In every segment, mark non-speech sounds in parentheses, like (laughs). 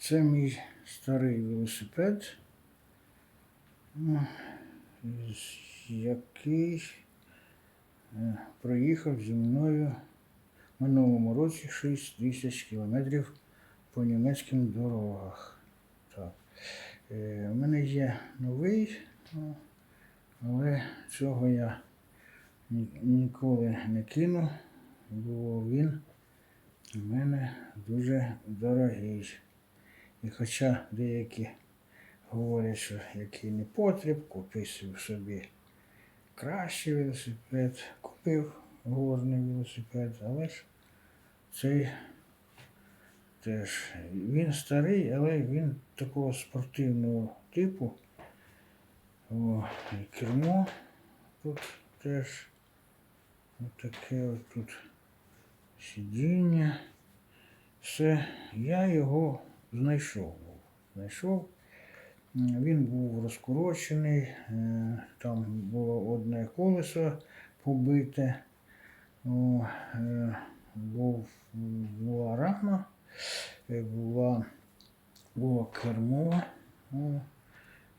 Це мій старий велосипед, ну, який е, проїхав зі мною в минулому році 6 тисяч кілометрів по німецьким дорогах. Так. Е, У мене є новий, ну, але цього я ніколи не кину, бо він у мене дуже дорогий. І хоча деякі говорять, що який не потріб, купив собі кращий велосипед, купив горний велосипед, але ж цей теж він старий, але він такого спортивного типу. О, і кермо тут теж таке от тут сидіння. Все, я його знайшов. Знайшов. Він був розкорочений, е, там було одне колесо побите, е, був, була рама, е, була, було кермо,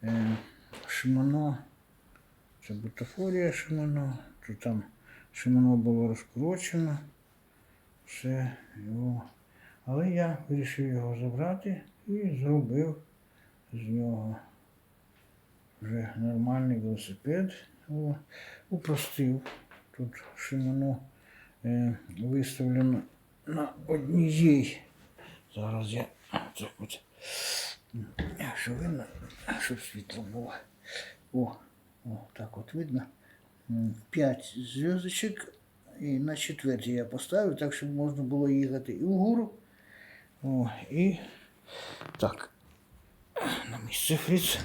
е, шимано, це бутафорія шимано, то там шимано було розкорочено, все його. Але я вирішив його забрати і зробив з нього вже нормальний велосипед. Упростив. Тут шимано е, виставлено на одній. Зараз я так от. Якщо видно, щоб світло було. О, о, так от видно. П'ять зв'язочок. І на четвертій я поставив, так щоб можна було їхати і вгору. О, і так. На місце Фріц.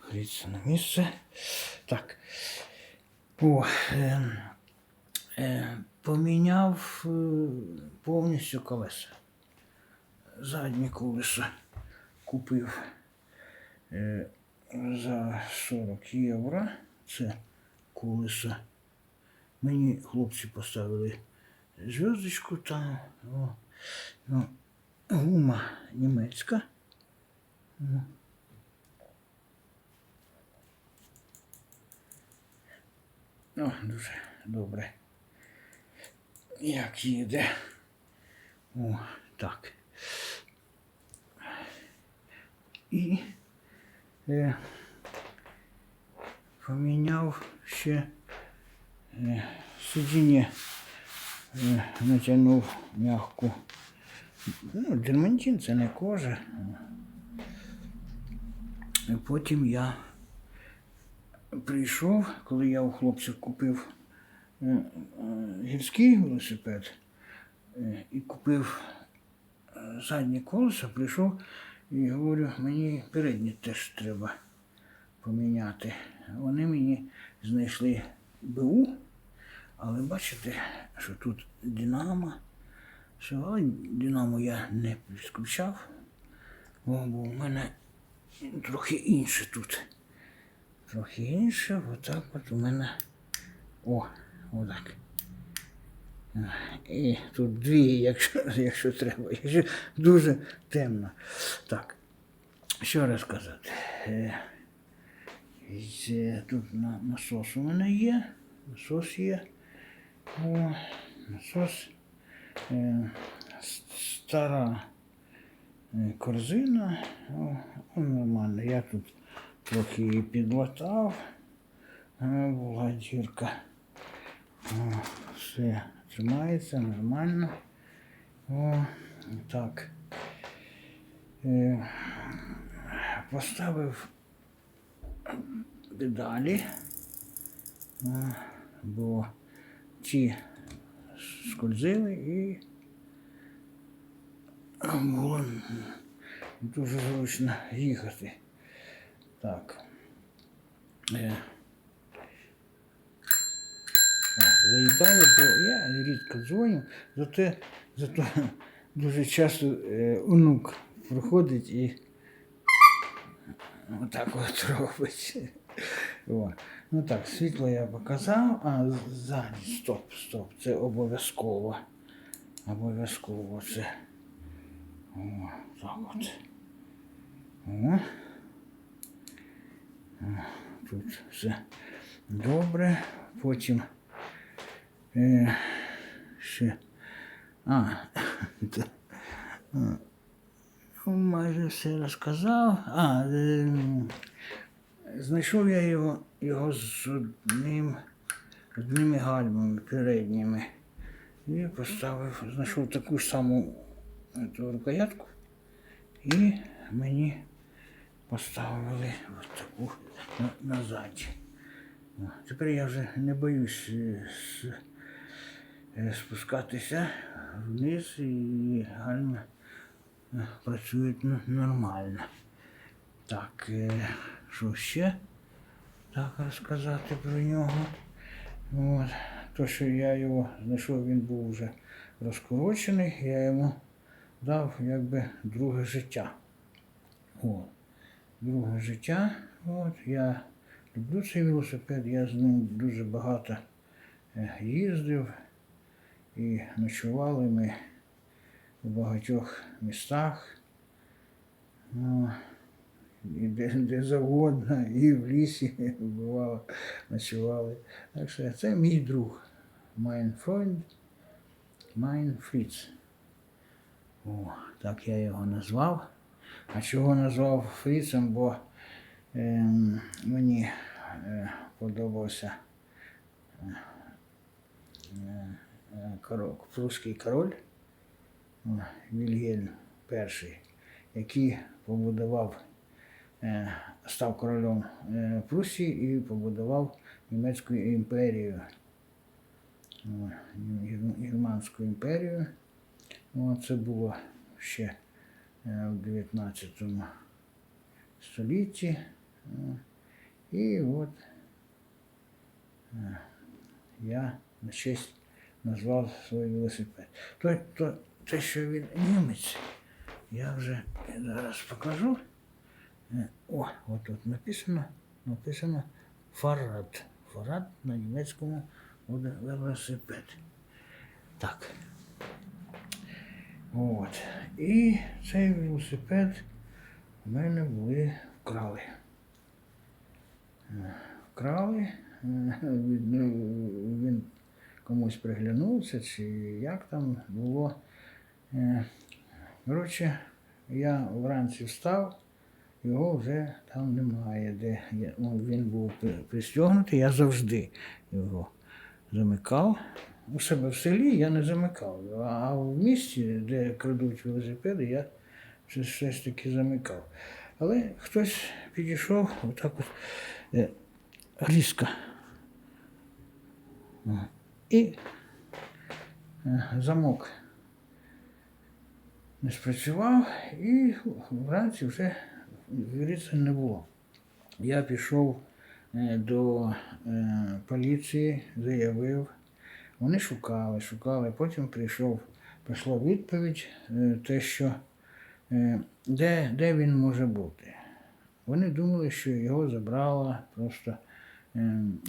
Фріц на місце. Так. О, е, е, поміняв повністю колеса. Заднє колесо купив е, за 40 євро. Це колесо. Мені хлопці поставили зв'язочку там. О, ну, гума німецька. Ну. О, дуже добре. Як їде. О, так. І е, поміняв ще е, сидіння, е, натягнув м'яку. Ну, дермантин це не кожа. І Потім я прийшов, коли я у хлопців купив е, е, гірський велосипед е, і купив заднє колесо, прийшов і говорю, мені переднє теж треба поміняти. Вони мені знайшли БУ, але бачите, що тут Динамо. Але Динамо я не підключав, бо у мене трохи інше тут. Трохи інше, отак от у мене. О, отак. І тут дві, якщо, якщо треба, якщо дуже темно. Так, що розказати. Е, Тут насос у мене є. Насос є. О, насос. Е, стара е, корзина. О, нормально. Я тут трохи її підлатав. Е, Була дірка. О, все тримається нормально. О, так. Е, поставив педалі, бо ті скользили і було дуже зручно їхати. Так. Е, заїдаю, бо я рідко дзвоню, зате, зато дуже часто е, онук проходить і отак от робить. Ну так, світло я показав, а ззаді, стоп, стоп, це обов'язково. Обов'язково це О, так от. О. Тут все добре. Потім е, ще. А, (laughs) а, ну, майже все розказав. А, е, знайшов я його, його з одним, одними гальмами передніми. І поставив, знайшов таку ж саму е, ту рукоятку. І мені поставили от таку назад. Тепер я вже не боюсь е, е, спускатися вниз і гальма е, працюють ну, нормально. Так, що ще так розказати про нього? От. То, що я його знайшов, він був вже розкорочений, я йому дав якби друге життя. От. Друге життя. От. Я люблю цей велосипед, я з ним дуже багато е, їздив і ночували ми в багатьох містах. Де, де завгодно, і в лісі (laughs) бувало, ночували. Так що це мій друг. Mein Freund, mein Fritz. О, так я його назвав. А чого назвав Фріцем, бо ем, мені е, подобався е, е, король, прусський король Вільгельм І, який побудував, е, став королем е, Прусії і побудував Німецьку імперію, Германську імперію. Це було ще е, в 19 столітті. І от е, я на честь назвав свій велосипед. То, то, те, що він німець, я вже зараз покажу. О, от тут написано, написано Фарад. Фарад на німецькому буде велосипед. Так. От. І цей велосипед в мене були вкрали. Вкрали. ну, Він комусь приглянувся, чи як там було. Е, Коротше, я вранці встав, його вже там немає, де він був при- пристегнутий, я завжди його замикав. У себе в селі я не замикав, а в місті, де крадуть велосипеди, я все, все ж таки замикав. Але хтось підійшов отак от е, різко. І е, замок не спрацював, і вранці вже віриться не було. Я пішов е, до е, поліції, заявив. Вони шукали, шукали. Потім прийшов, прийшла відповідь, е, те, що де, де він може бути. Вони думали, що його забрала просто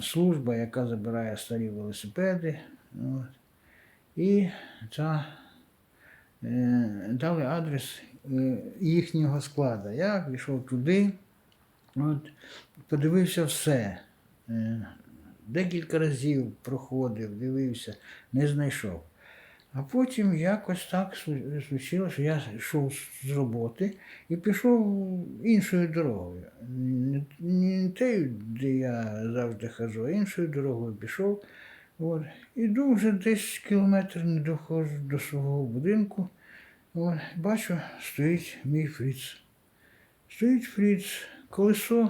служба, яка забирає старі велосипеди. От. І ця дали адрес їхнього складу. Я пішов туди, от, подивився все. Е, Декілька разів проходив, дивився, не знайшов. А потім якось так слу- случилося, що я йшов з роботи і пішов іншою дорогою. Не тією, де я завжди хожу, а іншою дорогою пішов. От. Іду вже десь кілометр не доходжу до свого будинку. От. Бачу, стоїть мій фріц. Стоїть фріц, колесо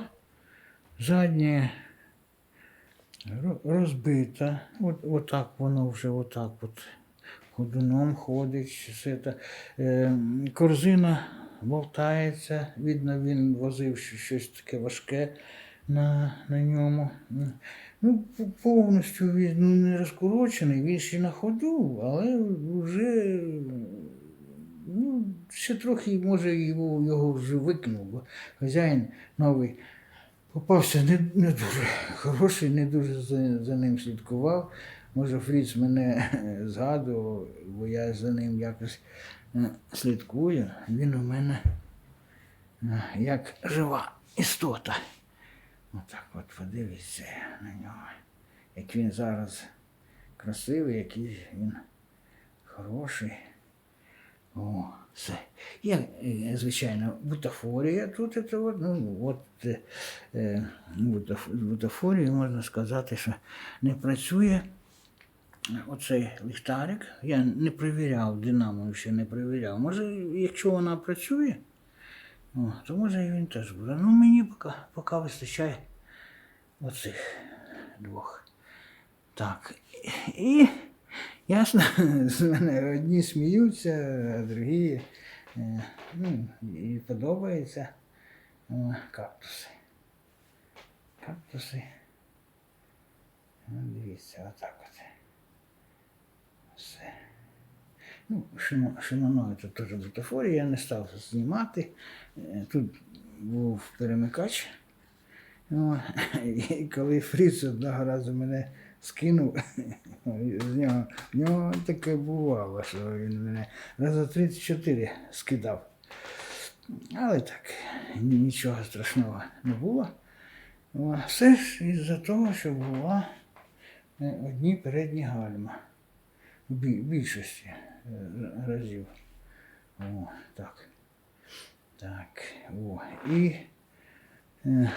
заднє розбите. От, отак воно вже отак от ходуном ходить. Все це. Е, корзина болтається. Видно, він возив щось таке важке на, на ньому. Ну, повністю він ну, не розкорочений, він ще на ходу, але вже ну, ще трохи, може, його, його вже викинув, бо хазяїн новий попався не, не дуже хороший, не дуже за, за ним слідкував. Може, Фріц мене (laughs) згадував, бо я за ним якось е, слідкую, він у мене е, як жива істота. Отак от подивіться на нього. Як він зараз красивий, який він хороший. О, все. Є, е, звичайно, бутафорія тут, це ну, от е, е, бутаф- з можна сказати, що не працює оцей ліхтарик. Я не перевіряв, динамо ще не перевіряв. Може, якщо вона працює, о, то може і він теж буде. Ну, мені поки, поки вистачає оцих двох. Так. І ясно, з мене одні сміються, а другі е, ну, і подобаються кактуси. Кактуси. Ну, дивіться, отак от. Все. Ну, шимо- шиманою тут теж бутафорія, я не став знімати. Е, Тут був перемикач. О, (laughs) і коли Фріц одного разу мене скинув, (laughs) з нього, в нього таке бувало, що він мене раза 34 скидав. Але так, нічого страшного не було. Все ж із-за того, що була е, одні передні гальма. В більшості е, разів. О, так. Так. О. І е,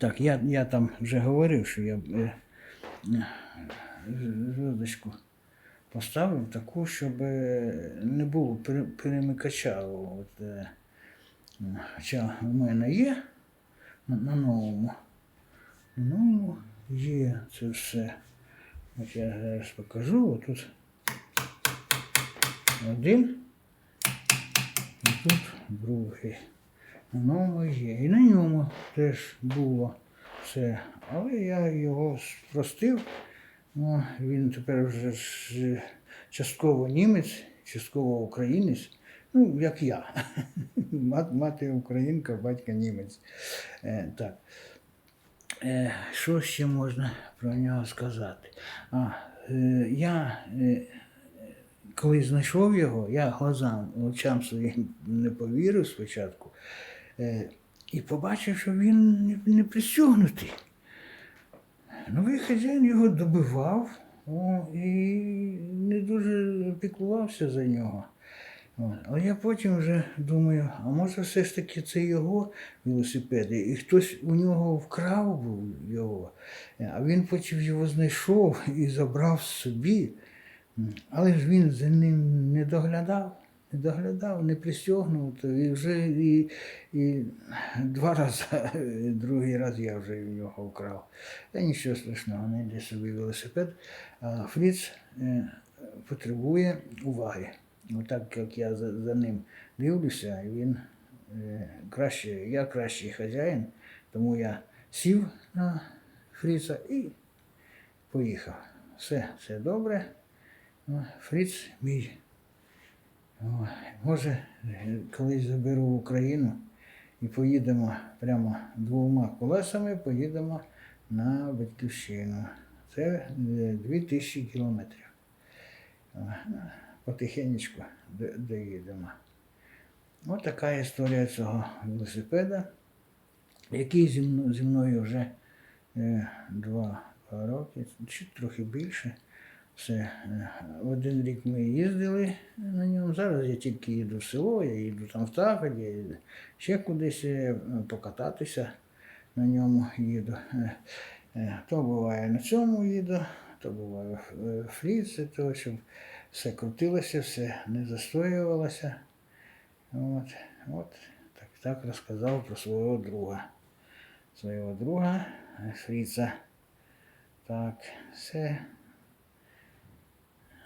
так, я, я там вже говорив, що я зв'язочку поставив таку, щоб е, не було пере- перемикача. От, е, хоча в мене є на, новому. На новому є це все. От я зараз покажу. Отут один. І тут другий. На ньому є. І на ньому теж було все. Але я його спростив. Ну, він тепер вже частково німець, частково українець. Ну, як я. (laughs) Мат- Мати українка, батько німець. Е, так. Е, що ще можна про нього сказати? А, е, я е, коли знайшов його, я глазам, очам своїм не повірив спочатку. Е, і побачив, що він не, пристягнутий. Новий хазяїн його добивав о, і не дуже піклувався за нього. Але я потім вже думаю, а може все ж таки це його велосипед, і хтось у нього вкрав був його, а він потім його знайшов і забрав собі. Але ж він за ним не доглядав, не доглядав, не пристягнув, то і вже і, і два (laughs) рази, другий раз я вже в нього вкрав. Та нічого страшного, знайде собі велосипед. А Фріц е, потребує уваги. Отак як я за, за ним дивлюся, він е, краще, я кращий хазяїн, тому я сів на Фріца і поїхав. Все, все добре. Ну, Фріц мій. Може, е, колись заберу в Україну і поїдемо прямо двома колесами, поїдемо на батьківщину. Це е, 2000 кілометрів. Ну, Потихенечку доїдемо. Ось така історія цього велосипеда, який зі мною, зі мною вже е, два роки, чи трохи більше. Все. е, Один рік ми їздили на ньому. Зараз я тільки їду в село, я їду там в їду ще кудись е, покататися на ньому їду. Е, То буває на цьому їду, то буває фріці, то щоб все крутилося, все не застоювалося. От, от так, так розказав про свого друга. Свого друга Фріца. Так, все.